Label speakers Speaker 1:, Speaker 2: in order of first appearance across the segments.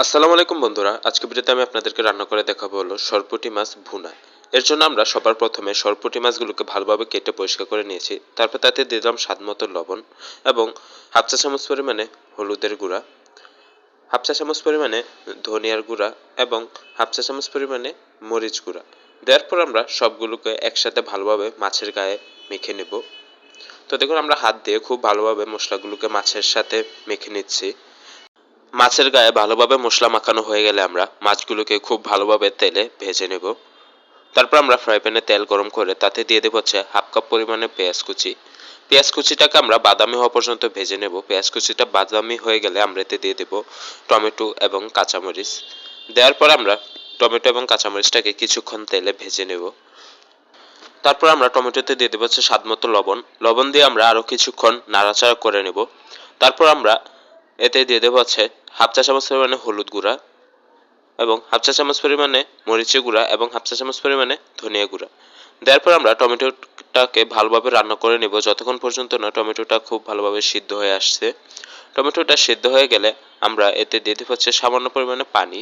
Speaker 1: আসসালামু আলাইকুম বন্ধুরা, আজকে ভিডিওতে আমি আপনাদেরকে রান্না করে দেখাবো হলো সরপুটি মাছ ভুনা। এর জন্য আমরা সবার প্রথমে সরপুটি মাছগুলোকে ভালোভাবে কেটে পরিষ্কার করে নিয়েছি, তারপর তাতে দিয়ে দিলাম স্বাদ মতো লবণ এবং হাফ চা চামচ পরিমাণে হলুদের গুঁড়া, হাফ চা চামচ পরিমাণে ধনিয়ার গুঁড়া এবং হাফ চা চামচ পরিমাণে মরিচ গুঁড়া। দেওয়ার পর আমরা সবগুলোকে একসাথে ভালোভাবে মাছের গায়ে মেখে নেব। তো দেখুন, আমরা হাত দিয়ে খুব ভালোভাবে মশলাগুলোকে মাছের সাথে মেখে নিচ্ছি। মাছের গায়ে ভালোভাবে মশলা মাখানো হয়ে গেলে আমরা মাছগুলোকে খুব ভালোভাবে তেলে ভেজে নেব। তারপর আমরা ফ্রাই প্যানে তেল গরম করে তাতে দিয়ে দেবো হচ্ছে হাফ কাপ পরিমাণে পেঁয়াজ কুচি। পেঁয়াজ কুচিটাকে আমরা বাদামি হওয়া পর্যন্ত ভেজে নেব। পেঁয়াজ কুচিটা বাদামি হয়ে গেলে আমরা এতে দিয়ে দেবো টমেটো এবং কাঁচামরিচ। দেওয়ার পর আমরা টমেটো এবং কাঁচামরিচটাকে কিছুক্ষণ তেলে ভেজে নেব। তারপর আমরা টমেটোতে দিয়ে দেবো হচ্ছে স্বাদ মতো লবণ। লবণ দিয়ে আমরা আরও কিছুক্ষণ নাড়াচাড়া করে নেব। তারপর আমরা এতে দিয়ে দেবো হচ্ছে হাফ চা চামচ পরিমাণে হলুদ গুঁড়া এবং হাফ চা চামচ পরিমাণে মরিচের গুঁড়া এবং হাফ চা চামচ পরিমাণে ধনিয়া গুঁড়া। দেওয়ার পর আমরা টমেটোটাকে ভালোভাবে রান্না করে নেব। যতক্ষণ পর্যন্ত না টমেটোটা খুব ভালোভাবে সিদ্ধ হয়ে আসছে। টমেটোটা সিদ্ধ হয়ে গেলে আমরা এতে দিয়ে দেবো হচ্ছে সামান্য পরিমাণে পানি।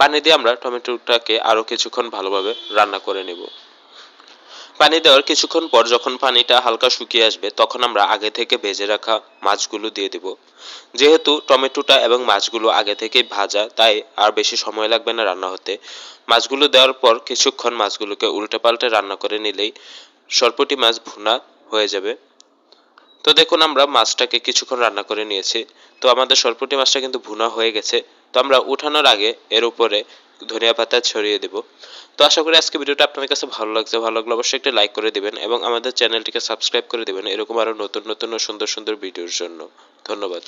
Speaker 1: পানি দিয়ে আমরা টমেটোটাকে আরও কিছুক্ষণ ভালোভাবে রান্না করে নেব। পানি দেওয়ার কিছুক্ষণ পর যখন পানিটা হালকা শুকিয়ে আসবে, তখন আমরা আগে থেকে ভেজে রাখা মাছগুলো দিয়ে দেব। যেহেতু টমেটোটা এবং মাছগুলো আগে থেকেই ভাজা, তাই আর বেশি সময় লাগবে না রান্না হতে। মাছগুলো দেওয়ার পর কিছুক্ষণ মাছগুলোকে উল্টে পাল্টে রান্না করে নিলেই সরপুটি মাছ ভুনা হয়ে যাবে। তো দেখুন, আমরা মাছটাকে কিছুক্ষণ রান্না করে নিয়েছি। তো আমাদের সরপুটি মাছটা কিন্তু ভুনা হয়ে গেছে। তো আমরা উঠানোর আগে এর উপরে ধনিয়া পাতা ছড়িয়ে দেব। তো আশা করি আজকে ভিডিওটা আপনাদের কাছে ভালো লাগছে, ভালো লাগলে অবশ্যই একটা লাইক করে দিবেন এবং আমাদের চ্যানেলটিকে সাবস্ক্রাইব করে দিবেন। এরকম আরও নতুন নতুন সুন্দর সুন্দর ভিডিওর জন্য। ধন্যবাদ।